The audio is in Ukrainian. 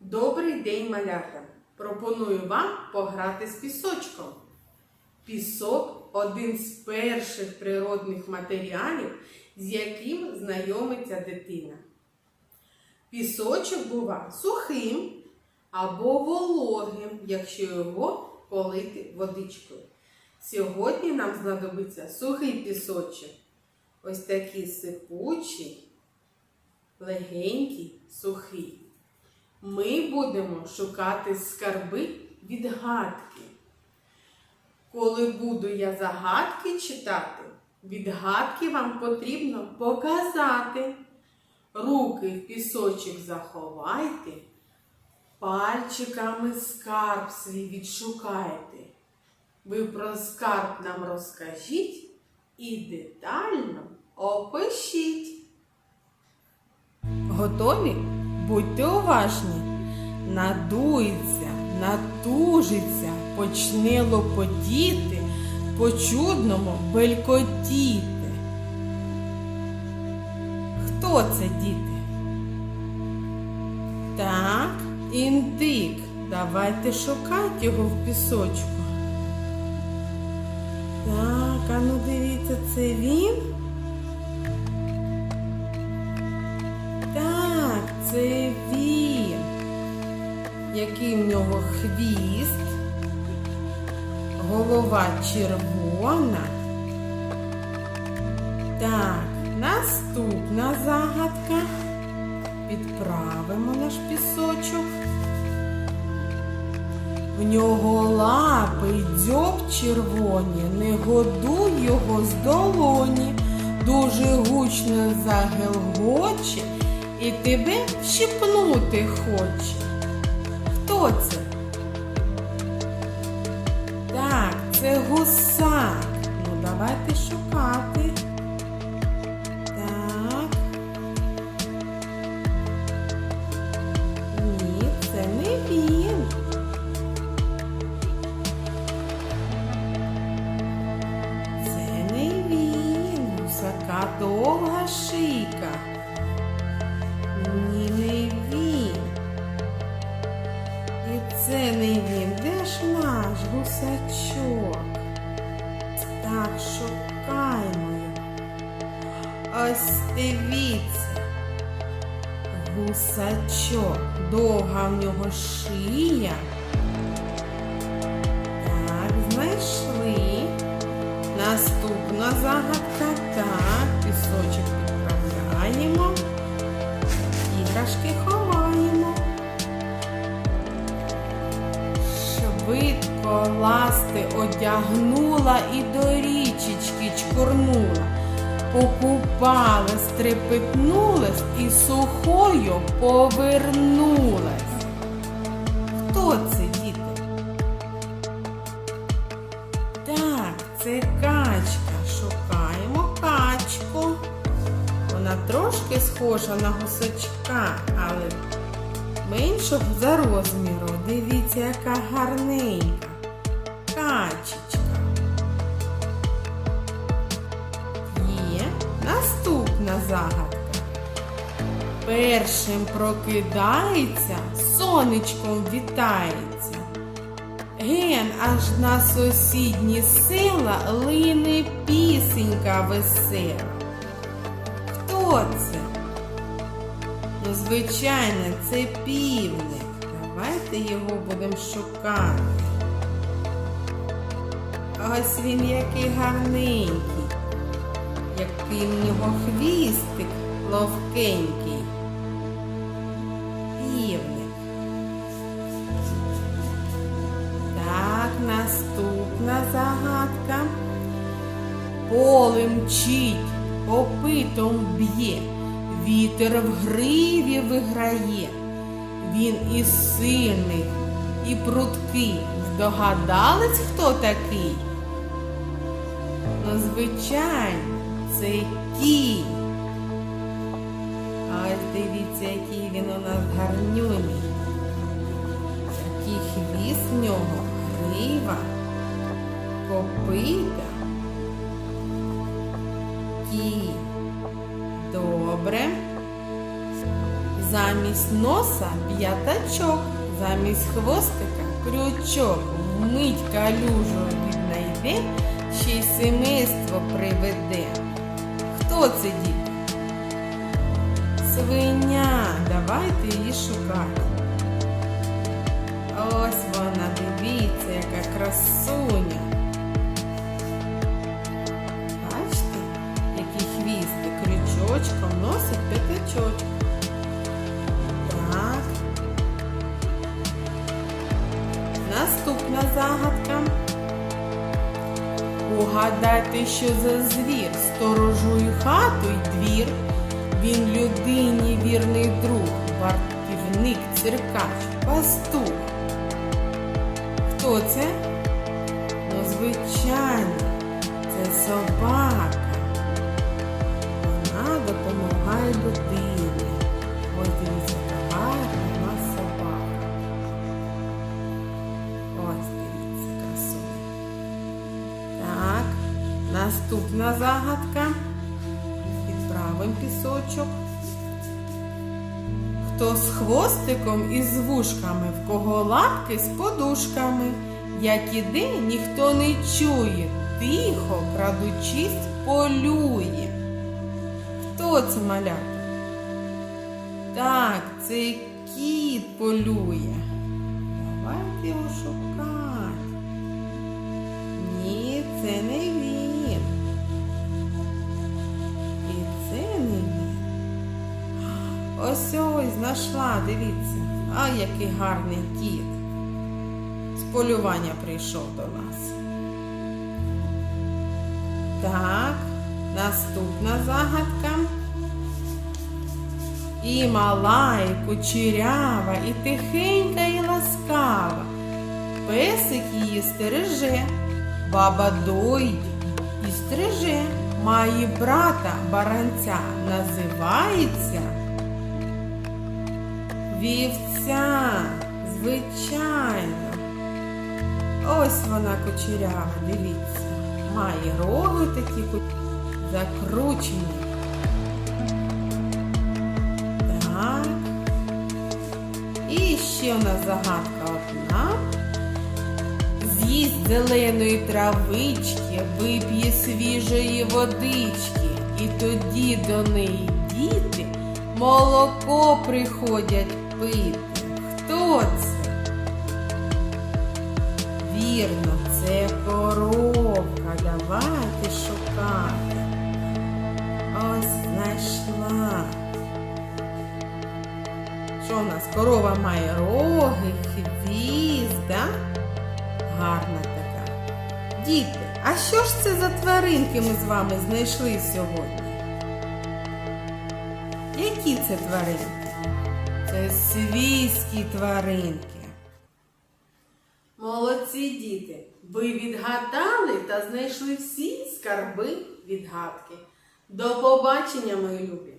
Добрий день, малята! Пропоную вам пограти з пісочком. Пісок один з перших природних матеріалів, з яким знайомиться дитина. Пісочок бува сухим або вологим, якщо його полити водичкою. Сьогодні нам знадобиться сухий пісочок. Ось такий сипучий, легенький, сухий. Ми будемо шукати скарби відгадки. Коли буду я загадки читати, відгадки вам потрібно показати. Руки в пісочок заховайте, пальчиками скарб свій відшукайте. Ви про скарб нам розкажіть і детально опишіть. Готові? Будьте уважні. Надується, натужиться, почне лопотіти, по-чудному белькотіти. Хто це, діти? Так, індик. Давайте шукати його в пісочку. Так, а ну дивіться, це він? Це він. Який в нього хвіст, голова червона. Так, наступна загадка. Підправимо наш пісочок. В нього лапи дзьоб червоні, не годуй його з долоні, дуже гучно загелгоче і тебе вщипнути хоче. Хто це? Так, це гусак. Ну, давайте шукати. Гусачок? Так, шукаймо його. Ось дивіться. Гусачок. Довга в нього шия. Так, знайшли. Наступна загадка. Ласти одягнула і до річечки чкурнула. Покупала, стрепетнулась і сухою повернулась. Хто це, діти? Так, це качка. Шукаємо качку. Вона трошки схожа на гусачка, але меншого за розміром. Дивіться, яка гарненька. Качечка. Є наступна загадка. Першим прокидається, сонечком вітається. Ген аж на сусідні села лине пісенька весела. Хто це? Ну, звичайно, це півник. Давайте його будемо шукати. Ось він який гарненький, який в нього хвістик ловкенький. Півник. Так, наступна загадка. Полем мчить, попитом б'є, вітер в гриві виграє. Він і сильний, і прудкий. Здогадались, хто такий? Ну, звичайно, це кінь. А ось дивіться, який він у нас гарнюний. Який хвіст в нього, грива, копита. Кінь. Добре. Замість носа п'ятачок, замість хвостика крючок. Вмить калюжу віднайде, ще й семейство приведе. Хто це дід? Свиня, давайте її шукати. Ось вона, дивіться, яка красуня. Бачите, який хвістик крючочком носить п'ятачочок. Так. Наступна загадка. Угадайте, що за звір сторожує хату й двір. Він людині вірний друг, вартівник, циркач, пастух. Хто це? Ну, звичайно, це собака. Вона допомагає людині. Наступна загадка. Відправимо пісочок. Хто з хвостиком і з вушками, в кого лапки з подушками. Як іде, ніхто не чує, тихо, крадучись, полює. Хто це малята? Так, це кіт полює. Давайте його шукати. Ні, це не Ось ось знайшла, дивіться. А який гарний кіт. З полювання прийшов до нас. Так, наступна загадка. І мала, і кучерява, і тихенька, і ласкава. Песик її стереже, баба доїть і стриже. Має брата баранця, називається вівця, звичайно. Ось вона кучерява, дивіться. Має роги такі закручені. Так. І ще у нас загадка одна. З'їсть зеленої травички, вип'є свіжої водички, і тоді до неї діти молоко приходять пити. Хто це? Вірно, це коровка. Давайте шукати. Ось знайшла. Що в нас? Корова має роги, хвіст, да? Гарна така. Діти, а що ж це за тваринки ми з вами знайшли сьогодні? Які це тваринки? Це свійські тваринки. Молодці діти! Ви відгадали та знайшли всі скарби відгадки. До побачення, мої любі!